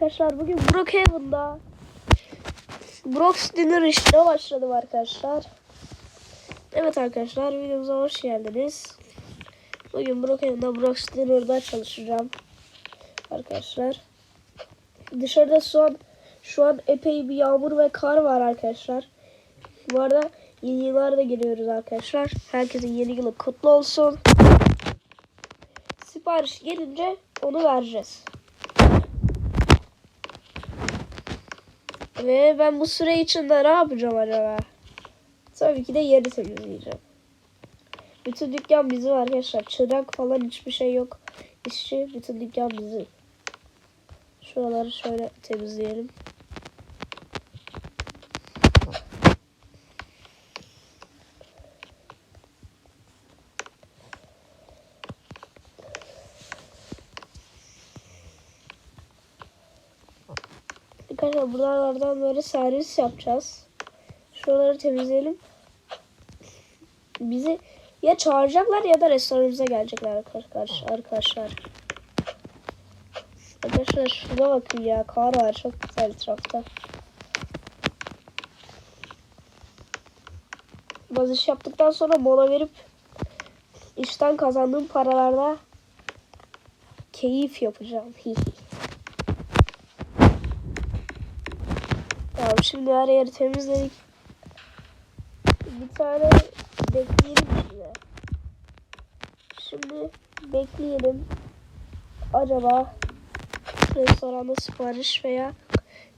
arkadaşlar bugün Brookhaven'da Brock's Dinner işine başladım arkadaşlar. Evet arkadaşlar videomuza hoş geldiniz. Bugün Brookhaven'da Brock's Dinner'da çalışacağım. Arkadaşlar. Dışarıda şu an şu an epey bir yağmur ve kar var arkadaşlar. Bu arada yeni yıllar da geliyoruz arkadaşlar. Herkesin yeni yılı kutlu olsun. Sipariş gelince onu vereceğiz. Ve ben bu süre içinde ne yapacağım acaba? Tabii ki de yeri temizleyeceğim. Bütün dükkan bizim arkadaşlar. Çırak falan hiçbir şey yok. İşçi bütün dükkan bizim. Şuraları şöyle temizleyelim. Arkadaşlar buralardan böyle servis yapacağız. Şuraları temizleyelim. Bizi ya çağıracaklar ya da restoranımıza gelecekler arkadaşlar. Arkadaşlar. Arkadaşlar şuna bakın ya. Kar var çok güzel etrafta. Bazı iş yaptıktan sonra mola verip işten kazandığım paralarla keyif yapacağım. Tamam şimdi her yeri temizledik. Bir tane bekleyelim şimdi. Şimdi bekleyelim. Acaba restoranda sipariş veya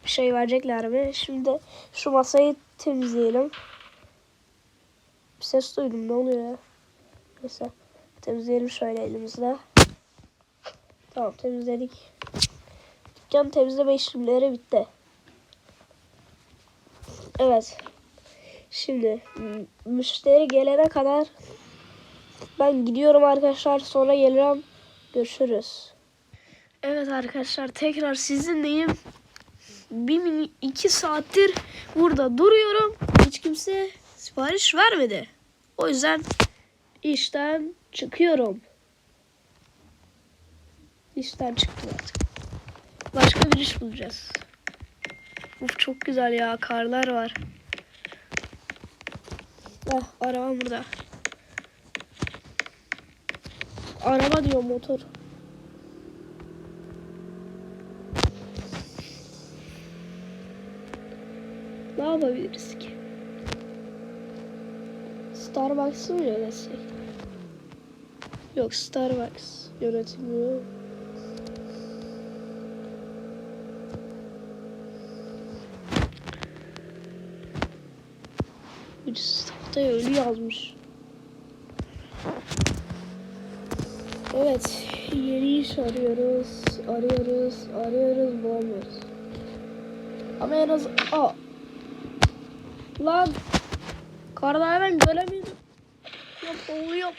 bir şey verecekler mi? Şimdi şu masayı temizleyelim. Bir ses duydum ne oluyor ya? Neyse temizleyelim şöyle elimizle. Tamam temizledik. Dükkan temizleme işlemleri bitti. Evet. Şimdi müşteri gelene kadar ben gidiyorum arkadaşlar. Sonra gelirim. Görüşürüz. Evet arkadaşlar tekrar sizinleyim. Bir mini iki saattir burada duruyorum. Hiç kimse sipariş vermedi. O yüzden işten çıkıyorum. İşten çıktım artık. Başka bir iş bulacağız. Uf çok güzel ya. Karlar var. Ah araba burada. Araba diyor motor. Ne yapabiliriz ki? Starbucks'ı mı yönetsek? Yok Starbucks yönetmiyor. Birisi tahtaya ölü yazmış. Evet, yeni iş arıyoruz, arıyoruz, arıyoruz, bulamıyoruz. Ama en az... Aa! Lan! Karda hemen göremedim. Ya boğuluyorum.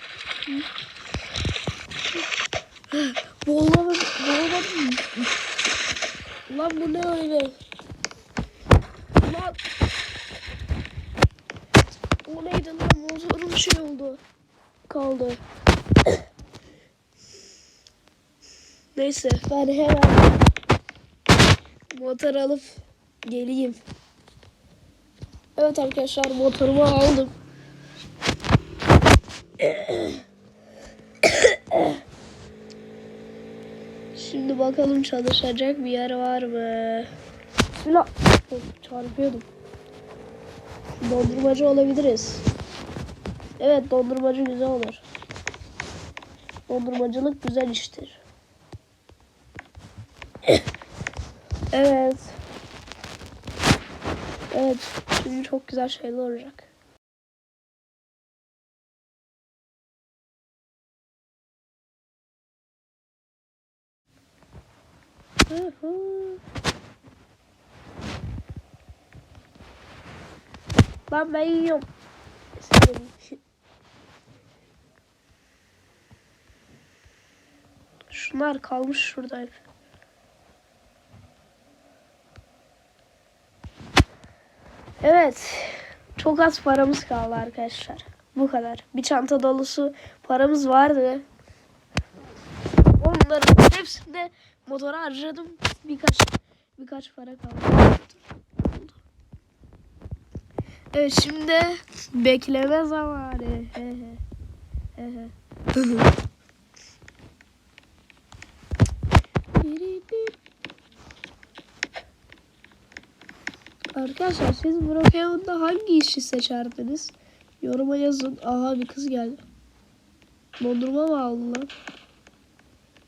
Boğulamadım, boğulamadım. Lan bu ne öyle? Lan! O Motorum şey oldu. Kaldı. Neyse ben hemen motor alıp geleyim. Evet arkadaşlar motorumu aldım. Şimdi bakalım çalışacak bir yer var mı? Bismillah. Çarpıyordum. Dondurmacı olabiliriz. Evet dondurmacı güzel olur. Dondurmacılık güzel iştir. evet. Evet. Şimdi çok güzel şeyler olacak. Lan ben yiyorum. Şunlar kalmış şurada hep. Evet. Çok az paramız kaldı arkadaşlar. Bu kadar. Bir çanta dolusu paramız vardı. Onların hepsini de motora harcadım. Birkaç birkaç para kaldı. Evet şimdi bekleme zamanı. Arkadaşlar siz Brookhaven'da hangi işi seçerdiniz? Yoruma yazın. Aha bir kız geldi. Dondurma mı aldı lan?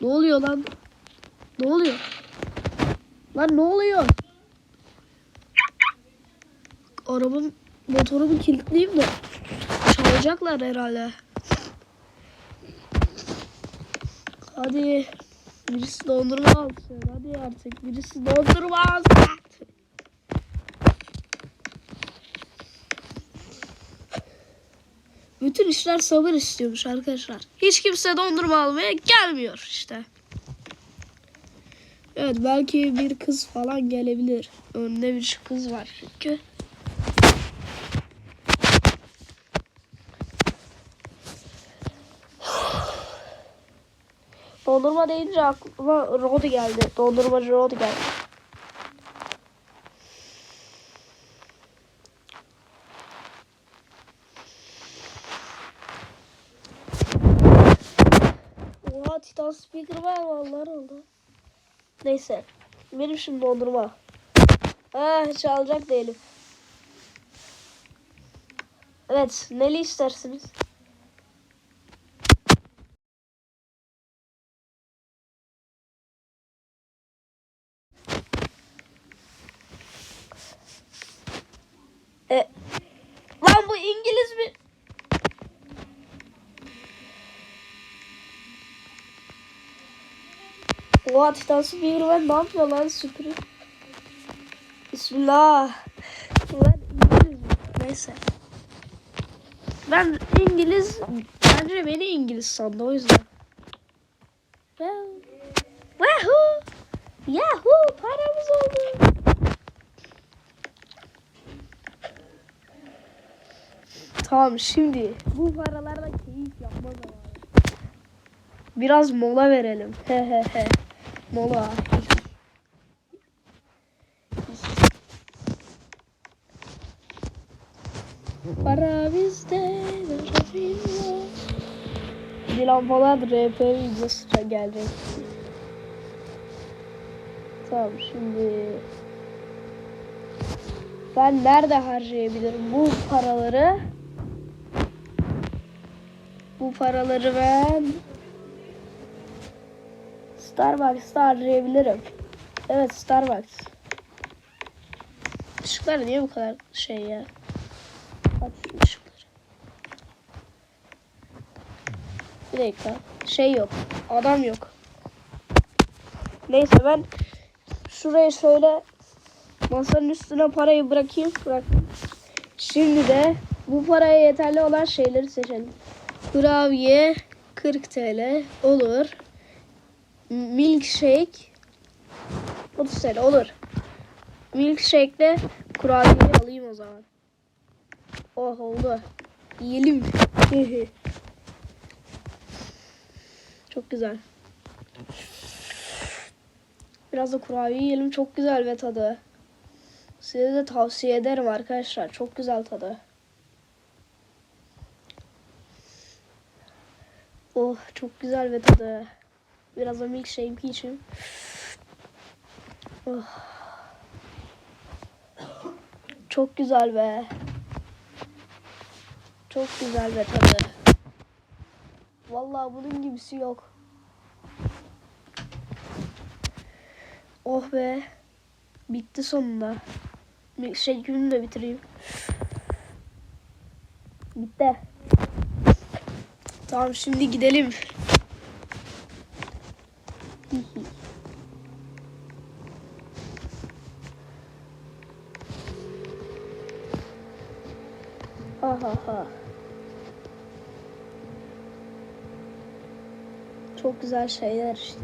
Ne oluyor lan? Ne oluyor? Lan ne oluyor? Arabam motorumu kilitleyeyim de çalacaklar herhalde. Hadi birisi dondurma alsın. Hadi artık birisi dondurma alsın. Bütün işler sabır istiyormuş arkadaşlar. Hiç kimse dondurma almaya gelmiyor işte. Evet belki bir kız falan gelebilir. Önde bir kız var çünkü. Dondurma deyince aklıma Rodi geldi. Dondurmacı Rodi geldi. Oha Titan Speaker var vallahi oldu. Neyse. Benim şimdi dondurma. Ah çalacak değilim. Evet. Neli istersiniz? E, lan İngiliz mi? Oha Titan Speakerman ne yapıyor lan süpürü? Bismillah. Ben İngiliz? Neyse. Ben İngiliz, bence beni İngiliz sandı o yüzden. Wahoo! Yahoo! Paramız oldu. Tamam şimdi bu paralarla keyif yapma zamanı. Biraz mola verelim. He he he. Mola. Para bizde. para bizde. Dilan Polat RP videosu da gelecek. Tamam şimdi ben nerede harcayabilirim bu paraları? Bu paraları ben Starbucks'ta harcayabilirim. Evet Starbucks. Işıklar niye bu kadar şey ya? Şu ışıkları. Bir dakika. Şey yok. Adam yok. Neyse ben şuraya şöyle masanın üstüne parayı bırakayım. Bıraktım. Şimdi de bu paraya yeterli olan şeyleri seçelim. Kurabiye 40 TL olur. Milkshake 30 TL olur. Milkshake'le kurabiyeyi alayım o zaman. Oh oldu. Yiyelim. Çok güzel. Biraz da kurabiye yiyelim. Çok güzel ve tadı. Size de tavsiye ederim arkadaşlar. Çok güzel tadı. Oh çok güzel ve tadı. Biraz da milkshake için. Oh. Çok güzel be. Çok güzel ve tadı. Vallahi bunun gibisi yok. Oh be. Bitti sonunda. Milkshake'imi de bitireyim. Bitti. Tamam şimdi gidelim. ha ha ha. Çok güzel şeyler içtik.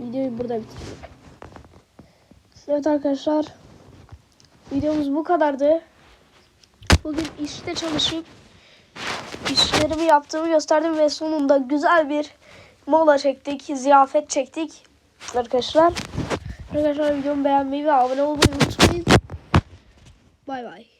Videoyu burada bitirdik. Evet arkadaşlar. Videomuz bu kadardı. Bugün işte çalışıp işlerimi yaptığımı gösterdim ve sonunda güzel bir mola çektik, ziyafet çektik. Arkadaşlar. Arkadaşlar videomu beğenmeyi ve abone olmayı unutmayın. Bay bay.